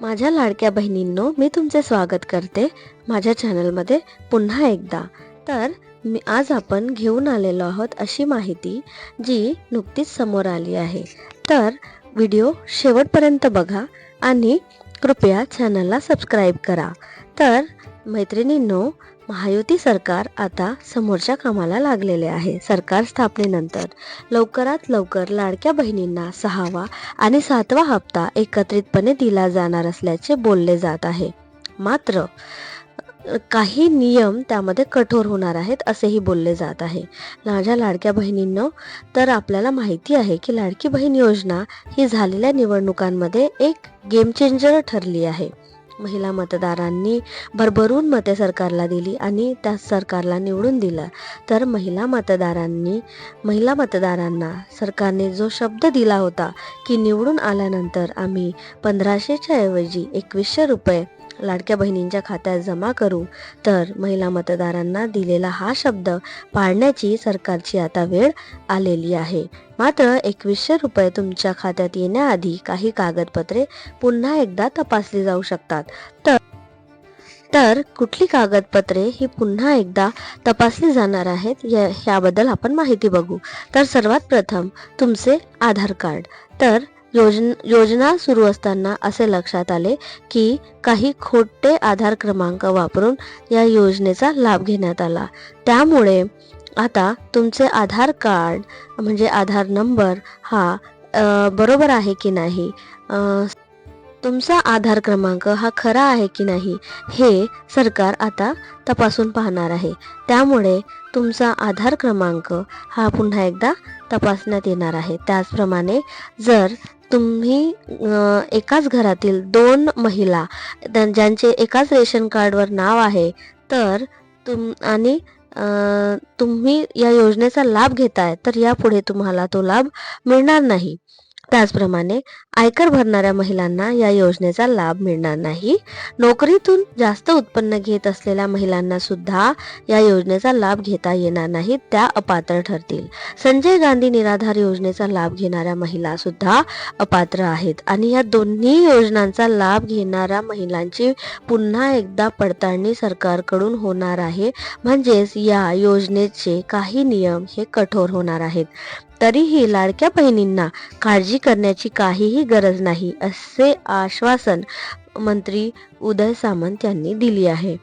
माझ्या लाडक्या बहिणींनो मी तुमचे स्वागत करते माझ्या चॅनलमध्ये पुन्हा एकदा. तर मी आज आपण घेऊन आलेलो आहोत अशी माहिती जी नुकतीच समोर आली आहे. तर व्हिडिओ शेवटपर्यंत बघा आणि कृपया चॅनलला सबस्क्राईब करा. तर मैत्रिणींनो महायुती सरकार आता समोरच्या कामाला लागलेले आहे. सरकार स्थापनेनंतर लवकरात लवकर लाडक्या बहिणींना सहावा आणि सातवा हप्ता एकत्रितपणे दिला जाणार असल्याचे बोलले जात आहे. मात्र काही नियम त्यामध्ये कठोर होणार आहेत असेही बोलले जात आहे. माझ्या लाडक्या बहिणींनो तर आपल्याला माहिती आहे की लाडकी बहीण योजना ही झालेल्या निवडणुकांमध्ये एक गेम चेंजर ठरली आहे. महिला मतदारांनी भरभरून मते सरकारला दिली आणि त्या सरकारला निवडून दिलं. तर महिला मतदारांनी महिला मतदारांना सरकारने जो शब्द दिला होता की निवडून आल्यानंतर आम्ही पंधराशेच्या ऐवजी एकवीसशे रुपये लाडक्या बहिणींच्या खात्यात जमा करू. तर महिला मतदारांना दिलेला हा शब्द पाळण्याची सरकारची आता वेळ आलेली आहे. मात्र एकवीसशे रुपये तुमच्या खात्यात येण्याआधी काही कागदपत्रे पुन्हा एकदा तपासली जाऊ शकतात. तर तर कुठली कागदपत्रे ही पुन्हा एकदा तपासली जाणार आहेत या ह्याबद्दल आपण माहिती बघू. तर सर्वात प्रथम तुमचे आधार कार्ड. तर योजना योजना सुरू असताना असे लक्षात आले की काही खोटे आधार क्रमांक वापरून या योजनेचा लाभ घेण्यात आला. त्यामुळे आता तुमचे आधार कार्ड म्हणजे आधार नंबर हा बरोबर आहे की नाही? तुमचा आधार क्रमांक हा खरा आहे की नाही हे सरकार आता तपासून पाहणार आहे. त्यामुळे तुमचा आधार क्रमांक हा पुन्हा एकदा तपासण्यात येणार आहे. त्याचप्रमाणे जर तुम्ही एकाच घरातील दोन महिला ज्यांचे एकाच रेशन कार्डवर नाव आहे तर तुम आणि तुम्ही या योजनेचा लाभ घेताय तर यापुढे तुम्हाला तो लाभ मिळणार नाही. त्याचप्रमाणे आयकर भरणाऱ्या महिलांना या योजनेचा लाभ मिळणार नाही. नोकरीतून जास्त उत्पन्न घेत असलेल्या महिलांना सुद्धा या योजनेचा लाभ घेता येणार नाही त्या अपात्र ठरतील. संजय गांधी निराधार योजनेचा लाभ घेणाऱ्या महिला सुद्धा अपात्र आहेत आणि या दोन्ही योजनांचा लाभ घेणाऱ्या महिलांची पुन्हा एकदा पडताळणी सरकारकडून होणार आहे. म्हणजेच या योजनेचे काही नियम हे कठोर होणार आहेत. तरीही लाडक्या बहिणींना काळजी करण्याची काहीही गरज नाही असे आश्वासन मंत्री उदय सामंत यांनी दिली आहे.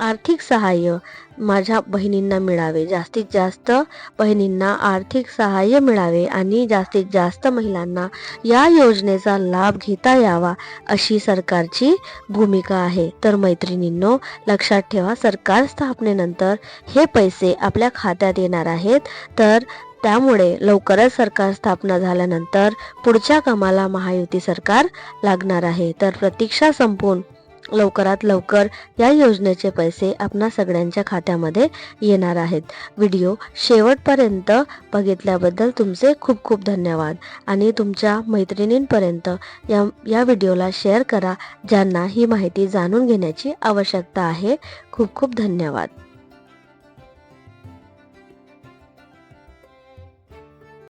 आर्थिक सहाय्य माझ्या बहिणींना मिळावे जास्तीत जास्त बहिणींना आर्थिक सहाय्य मिळावे आणि जास्तीत जास्त महिलांना या योजनेचा लाभ घेता यावा अशी सरकारची भूमिका आहे. तर मैत्रिणींनो लक्षात ठेवा सरकार स्थापनेनंतर हे पैसे आपल्या खात्यात येणार आहेत. तर त्यामुळे लवकरच सरकार स्थापना झाल्यानंतर पुढच्या कामाला महायुती सरकार लागणार आहे. तर प्रतीक्षा संपून लवकरात लवकर या योजनेचे पैसे आपणा सगळ्यांच्या खात्यामध्ये येणार आहेत. व्हिडिओ शेवटपर्यंत बघितल्याबद्दल तुमचे खूप खूप धन्यवाद. आणि तुमच्या मैत्रिणींपर्यंत या या व्हिडिओला शेअर करा ज्यांना ही माहिती जाणून घेण्याची आवश्यकता आहे. खूप खूप धन्यवाद.